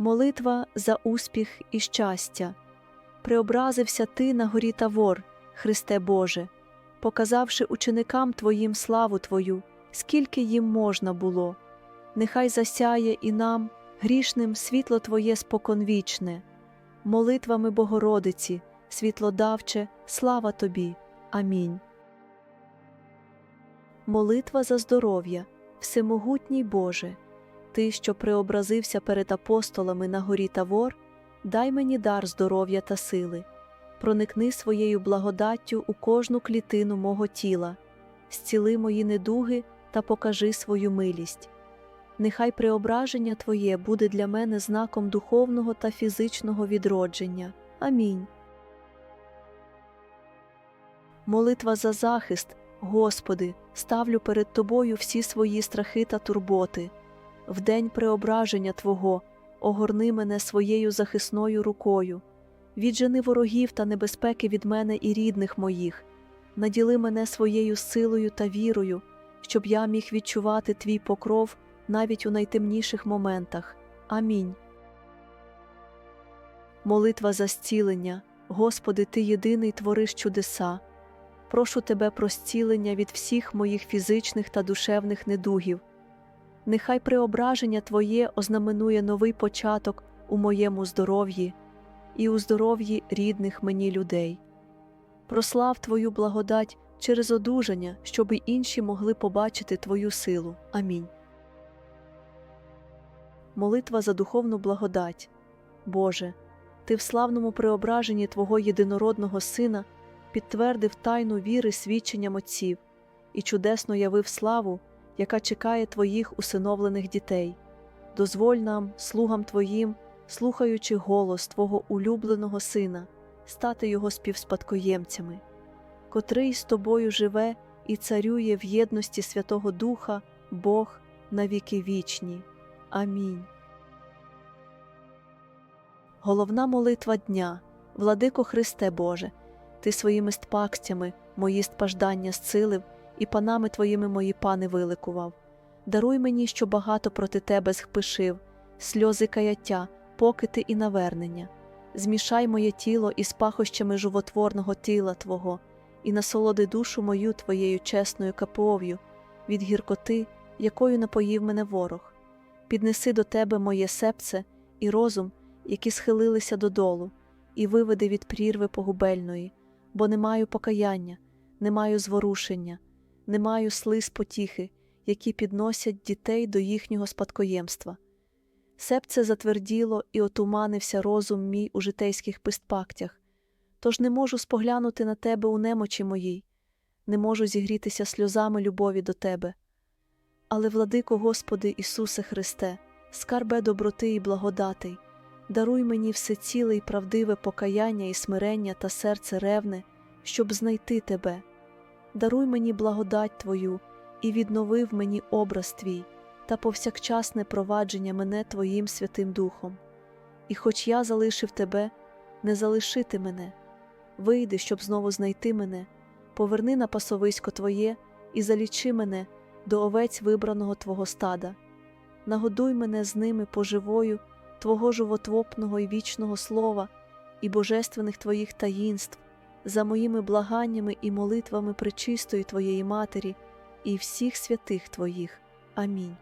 Молитва за успіх і щастя. Преобразився ти на горі Тавор, Христе Боже, показавши ученикам Твоїм славу Твою, скільки їм можна було. Нехай засяє і нам, грішним, світло Твоє споконвічне, молитвами Богородиці, світлодавче, слава Тобі. Амінь. Молитва за здоров'я, Всемогутній Боже, Ти, що преобразився перед апостолами на горі Тавор, дай мені дар здоров'я та сили, проникни своєю благодаттю у кожну клітину мого тіла, зціли мої недуги та покажи свою милість. Нехай преображення Твоє буде для мене знаком духовного та фізичного відродження. Амінь. Молитва за захист, Господи, ставлю перед Тобою всі свої страхи та турботи. В день преображення Твого огорни мене своєю захисною рукою, віджени ворогів та небезпеки від мене і рідних моїх, наділи мене своєю силою та вірою, щоб я міг відчувати Твій покров навіть у найтемніших моментах. Амінь. Молитва за зцілення. Господи, Ти єдиний твориш чудеса. Прошу Тебе про зцілення від всіх моїх фізичних та душевних недугів. Нехай преображення Твоє ознаменує новий початок у моєму здоров'ї і у здоров'ї рідних мені людей. Прослав Твою благодать через одужання, щоб і інші могли побачити Твою силу. Амінь. Молитва за духовну благодать. Боже, Ти в славному преображенні Твого єдинородного Сина підтвердив тайну віри свідченням отців і чудесно явив славу, яка чекає Твоїх усиновлених дітей. Дозволь нам, слугам Твоїм, слухаючи голос Твого улюбленого Сина, стати Його співспадкоємцями, котрий з Тобою живе і царює в єдності Святого Духа, Бог на віки вічні. Амінь. Головна молитва дня, Владико Христе Боже, Ти своїми стпакстями мої стпаждання зцилив і панами Твоїми мої пани виликував. Даруй мені, що багато проти Тебе зхпишив, сльози каяття, покити і навернення. Змішай моє тіло із пахощами животворного тіла Твого, і насолоди душу мою Твоєю чесною капов'ю від гіркоти, якою напоїв мене ворог. Піднеси до Тебе моє серце і розум, які схилилися додолу, і виведи від прірви погубельної, бо не маю покаяння, не маю зворушення, не маю слиз потіхи, які підносять дітей до їхнього спадкоємства. Сепце затверділо і отуманився розум мій у житейських пистпактях, тож не можу споглянути на тебе у немочі моїй, не можу зігрітися сльозами любові до тебе. Але, владико Господи Ісусе Христе, скарбе доброти і благодатей, даруй мені все ціле і правдиве покаяння і смирення та серце ревне, щоб знайти Тебе. Даруй мені благодать Твою і відновив мені образ Твій та повсякчасне провадження мене Твоїм Святим Духом. І хоч я залишив Тебе, не залишити мене, вийди, щоб знову знайти мене, поверни на пасовисько Твоє і залічи мене до овець вибраного Твого стада. Нагодуй мене з ними поживою Твого животвопного і вічного слова і божественних Твоїх таїнств, за моїми благаннями і молитвами пречистої Твоєї Матері і всіх святих Твоїх. Амінь.